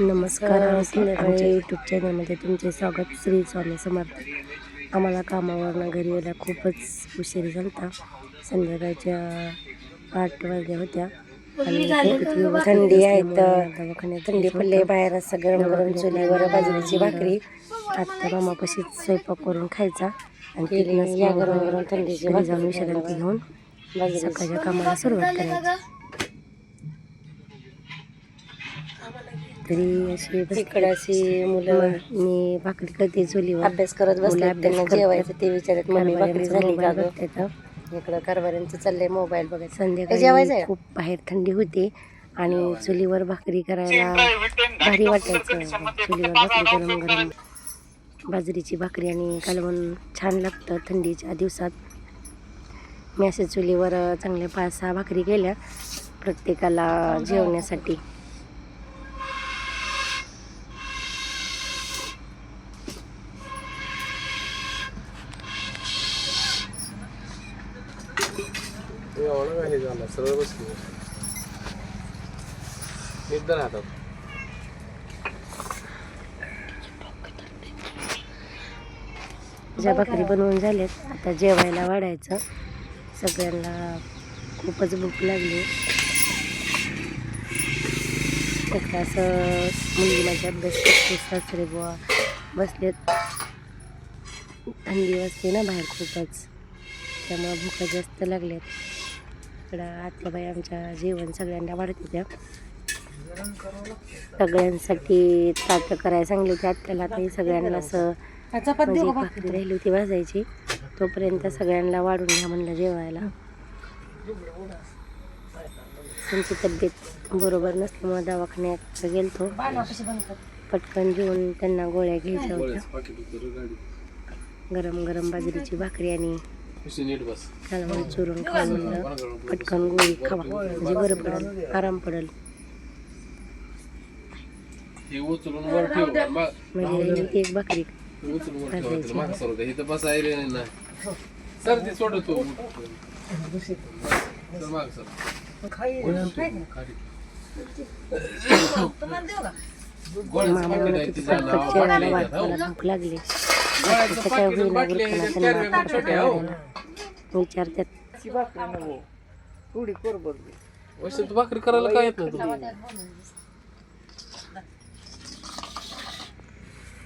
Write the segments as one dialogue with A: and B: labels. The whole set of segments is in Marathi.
A: नमस्कार संध्याकाळी यूट्यूब चॅनलमध्ये तुमचे स्वागत श्री स्वामी समर्थ. आम्हाला कामावरनं घरी यायला खूपच उशीर झाला संध्याकाळच्या आठ वाजल्या होत्या. आणि थंडी आहे तर दवाखान्यात थंडी पडली बाहेर असं गरम गरम चुलीवर बाजरीची भाकरी. आत्ता मामापाशीच स्वयंपाक करून खायचा. आणि गरम गरम थंडीची जाऊन विश्रांती घेऊन सकाळच्या कामाला सुरुवात करायची. तरी अशी तिकडे अशी मुलं मी भाकरी करते चुलीवर. अभ्यास करत बसले त्यांना जेवायचं ते विचारत मम्मी भाकरी झाली का गं? इकडं कारभाऱ्यांचं चाललंय मोबाईल बघायचं संध्याकाळी जेवायचं खूप बाहेर थंडी होती आणि चुलीवर भाकरी करायला भारी वाटायचं. चुलीवर भाकरी गरम गरम बाजरीची भाकरी आणि कालवण छान लागतं थंडीच्या दिवसात. मी असे चुलीवर चांगल्या पाच सहा भाकरी केल्या प्रत्येकाला जेवण्यासाठी.
B: एवढं काय हे झालं? सरळ बसली. एकदा राहतात
A: ज्या भाकरी बनवून झाल्यात आता जेवायला वाढायचं. सगळ्यांना खूपच भूक लागली. एकदा असं मुलगी माझी अभ्यास करते सासरे बुवा बसलेत. थंडी वाजते ना बाहेर खूपच. त्यामुळं भूका जास्त लागल्यात. इकडं आत्याबाई आमच्या जेवण सगळ्यांना वाढते त्या. सगळ्यांसाठी ताटं करायला सांगली होती आत्याला. ते सगळ्यांना असं म्हणजे भाकरी राहिली होती भाजायची. तोपर्यंत सगळ्यांना वाढून घ्या म्हणलं जेवायला. त्यांची तब्येत बरोबर नसल्यामुळे दवाखान्यात गेलतो. पटकन घेऊन त्यांना गोळ्या घ्यायच्या होत्या. गरम गरम बाजरीची भाकरी आणि कालवण चुरून खाऊन म्हणलं पटकन गोळी खावा म्हणजे बरं पडेल आराम पडेल
B: हे
A: म्हणजे एक भाकरी
B: हे उचलून वर ठेव ते.
A: विचारतात
B: तू. भाकरी करायला काय येत नाही तुला?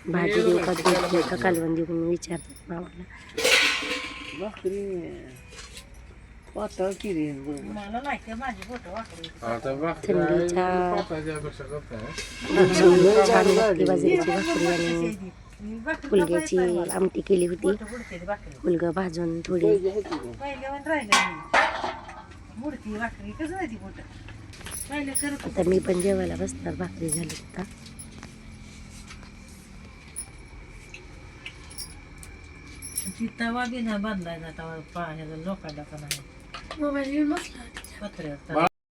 A: भाजी देऊ का दूध देऊ का कालवण देऊ म्हणून विचारतात मामाला.
B: आता भाकरी
A: थंडीच्या
B: करता
A: दिवशी छान लागते बाजरीची भाकरी आणि फुलग्याची आमटी केली होती. फुलगं भाजून थोडी आता मी पण जेवायला बसणार भाकरी झाली आता.
C: तवा बी नाही बांधलाय ना तवा पाण्याला लोकांना का नाही पत्र्यावर